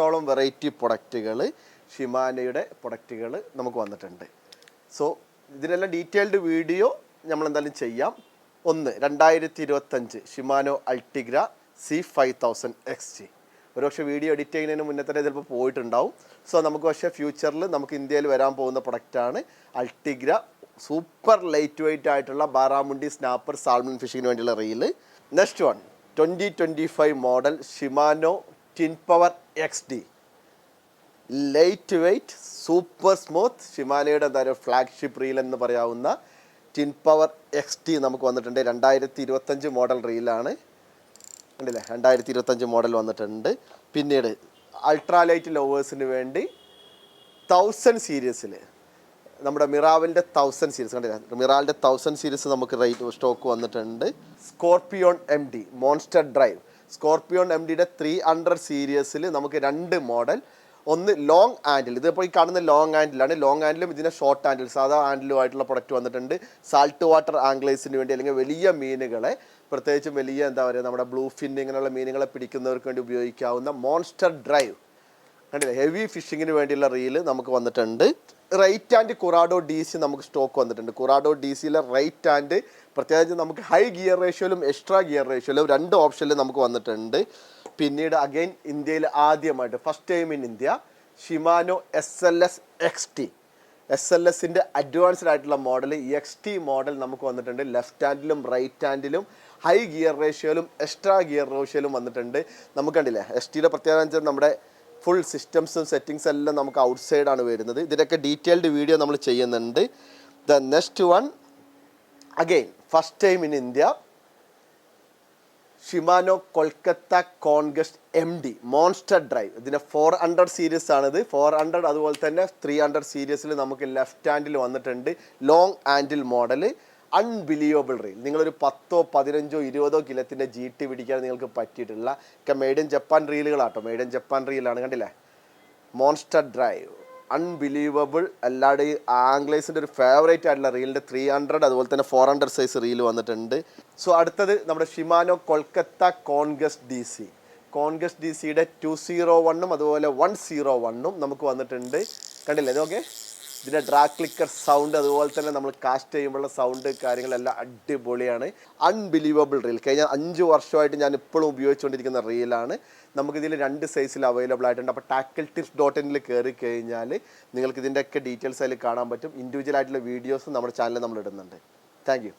പതിനെട്ടോളം variety പ്രൊഡക്റ്റുകൾ ഷിമാനയുടെ പ്രൊഡക്റ്റുകൾ നമുക്ക് വന്നിട്ടുണ്ട്. സോ ഇതിനെല്ലാം ഡീറ്റെയിൽഡ് വീഡിയോ നമ്മൾ എന്തായാലും ചെയ്യാം. ഒന്ന് രണ്ടായിരത്തി ഇരുപത്തഞ്ച് Shimano Ultegra C five thousand X G ഒരുപക്ഷെ വീഡിയോ എഡിറ്റ് ചെയ്യുന്നതിന് മുന്നേ തന്നെ ചിലപ്പോൾ പോയിട്ടുണ്ടാവും. സോ നമുക്ക് പക്ഷേ ഫ്യൂച്ചറിൽ നമുക്ക് ഇന്ത്യയിൽ വരാൻ പോകുന്ന പ്രൊഡക്റ്റാണ് അൾട്ടിഗ്ര സൂപ്പർ ലൈറ്റ് വെയിറ്റ് ആയിട്ടുള്ള ബാറാമുണ്ടി സ്നാപ്പർ സാൽമൺ ഫിഷിങ്ങിന് വേണ്ടിയുള്ള reel next one twenty twenty five model Shimano twin power X D. Light weight super smooth ഷിമാനയുടെ എന്തായാലും ഫ്ലാഗ്ഷിപ്പ് റീൽ എന്ന് പറയാവുന്ന ടിൻ പവർ എക്സ് ടി നമുക്ക് വന്നിട്ടുണ്ട്. രണ്ടായിരത്തി ഇരുപത്തഞ്ച് മോഡൽ റീലാണ്. ഉണ്ടല്ലേ രണ്ടായിരത്തി ഇരുപത്തഞ്ച് മോഡൽ വന്നിട്ടുണ്ട്. പിന്നീട് അൾട്രാ ലൈറ്റ് ലവേഴ്സിന് വേണ്ടി തൗസൻഡ് സീരീസിൽ നമ്മുടെ മിറാവിന്റെ തൗസൻഡ് സീരീസ് കണ്ടില്ല? മിറാവിന്റെ തൗസൻഡ് സീരീസ് നമുക്ക് റേറ്റ് സ്റ്റോക്ക് വന്നിട്ടുണ്ട്. Scorpion M D monster drive Scorpion M ഡിയുടെ ത്രീ ഹൺഡ്രഡ് സീരീസിൽ നമുക്ക് രണ്ട് മോഡൽ ഒന്ന് ലോങ് ആൻഡിൽ ഇതിപ്പോൾ ഈ കാണുന്ന ലോങ് ആൻഡിലാണ് ലോങ് ആൻഡിലും ഇതിന്റെ ഷോർട്ട് ആൻഡിൽ സാധാ ആൻഡിലുമായിട്ടുള്ള പ്രൊഡക്റ്റ് വന്നിട്ടുണ്ട്. സാൾട്ട് വാട്ടർ ആംഗ്ലേസിന് വേണ്ടി അല്ലെങ്കിൽ വലിയ മീനുകളെ പ്രത്യേകിച്ചും വലിയ എന്താ പറയുക നമ്മുടെ ബ്ലൂ ഫിൻ ഇങ്ങനെയുള്ള മീനുകളെ പിടിക്കുന്നവർക്ക് വേണ്ടി ഉപയോഗിക്കാവുന്ന മോൺസ്റ്റർ ഡ്രൈവ് കണ്ടില്ലേ? ഹെവി ഫിഷിങ്ങിന് വേണ്ടിയുള്ള റീൽ നമുക്ക് വന്നിട്ടുണ്ട്. Right hand Curado D C നമുക്ക് സ്റ്റോക്ക് വന്നിട്ടുണ്ട്. കുറാഡോ ഡി സിയിലെ റൈറ്റ് ആൻഡ് പ്രത്യേകിച്ച് നമുക്ക് ഹൈ ഗിയർ റേഷ്യോയിലും എക്സ്ട്രാ ഗിയർ റേഷ്യോയിലും രണ്ട് ഓപ്ഷനിലും നമുക്ക് വന്നിട്ടുണ്ട്. പിന്നീട് അഗൈൻ ഇന്ത്യയിൽ ആദ്യമായിട്ട് first time in India Shimano S L S X T S L എസിന്റെ അഡ്വാൻസ്ഡ് ആയിട്ടുള്ള മോഡൽ എക്സ് ടി മോഡൽ നമുക്ക് വന്നിട്ടുണ്ട്. ലെഫ്റ്റ് ഹാൻഡിലും റൈറ്റ് ഹാൻഡിലും ഹൈ ഗിയർ റേഷ്യോയിലും എക്സ്ട്രാ ഗിയർ റേഷ്യോയിലും വന്നിട്ടുണ്ട്. നമുക്ക് കണ്ടില്ലേ എസ് ടിയുടെ പ്രത്യേകത നമ്മുടെ ഫുൾ സിസ്റ്റംസും സെറ്റിങ്സ് എല്ലാം നമുക്ക് ഔട്ട് സൈഡാണ് വരുന്നത്. ഇതിനൊക്കെ ഡീറ്റെയിൽഡ് വീഡിയോ നമ്മൾ ചെയ്യുന്നുണ്ട്. The next one again first time in India Shimano Calcutta Conquest M D monster drive ഇതിന്റെ ഫോർ ഹൺഡ്രഡ് സീരീസ് ആണിത്. ഫോർ ഹൺഡ്രഡ് അതുപോലെ തന്നെ ത്രീ ഹൺഡ്രഡ് സീരീസിൽ നമുക്ക് ലെഫ്റ്റ് ഹാൻഡിൽ വന്നിട്ടുണ്ട്. Long handle model unbelievable reel നിങ്ങളൊരു പത്തോ പതിനഞ്ചോ ഇരുപതോ കിലത്തിന്റെ ജി ടി പിടിക്കാൻ നിങ്ങൾക്ക് പറ്റിയിട്ടുള്ള ഒക്കെ മെയ്ഡ് ഇൻ ജപ്പാൻ റീലുകളാട്ടോ മെയ്ഡ് ഇൻ ജപ്പാൻ റീലാണ് കണ്ടില്ലേ? മോൺസ്റ്റർ ഡ്രൈവ് അൺബിലീവബിൾ അല്ലാതെ ഈ ആംഗ്ലേസിന്റെ ഒരു ഫേവറേറ്റ് ആയിട്ടുള്ള റീലിന്റെ ത്രീ ഹൺഡ്രഡ് അതുപോലെ തന്നെ ഫോർ ഹൺഡ്രഡ് സൈസ് റീൽ വന്നിട്ടുണ്ട്. സോ അടുത്തത് നമ്മുടെ Shimano Calcutta Conquest D C Conquest D സിയുടെ ടു സീറോ വണ്ണും അതുപോലെ വൺ സീറോ വണ്ണും നമുക്ക് വന്നിട്ടുണ്ട്. കണ്ടില്ലേ? ഇതൊക്കെ ഇതിന്റെ ഡ്രാ ക്ലിക്കർ സൗണ്ട് അതുപോലെ തന്നെ നമ്മൾ കാസ്റ്റ് ചെയ്യുമ്പോഴുള്ള സൗണ്ട് കാര്യങ്ങളെല്ലാം അടിപൊളിയാണ്. അൺബിലീവബിൾ റീൽ കഴിഞ്ഞ അഞ്ച് വർഷമായിട്ട് ഞാൻ ഇപ്പോഴും ഉപയോഗിച്ചുകൊണ്ടിരിക്കുന്ന റീലാണ് നമുക്കിതിൽ രണ്ട് സൈസിൽ അവൈലബിൾ ആയിട്ടുണ്ട്. അപ്പോൾ ടാക്കിൾ ടിപ്സ് ഡോട്ട് ഇനിൽ കയറി കഴിഞ്ഞാൽ നിങ്ങൾക്ക് ഇതിന്റെയൊക്കെ ഡീറ്റെയിൽസ് അതിൽ കാണാൻ പറ്റും. ഇൻഡിവിജ്വൽ ആയിട്ടുള്ള വീഡിയോസ് നമ്മുടെ ചാനലിൽ നമ്മൾ ഇടുന്നുണ്ട്. താങ്ക്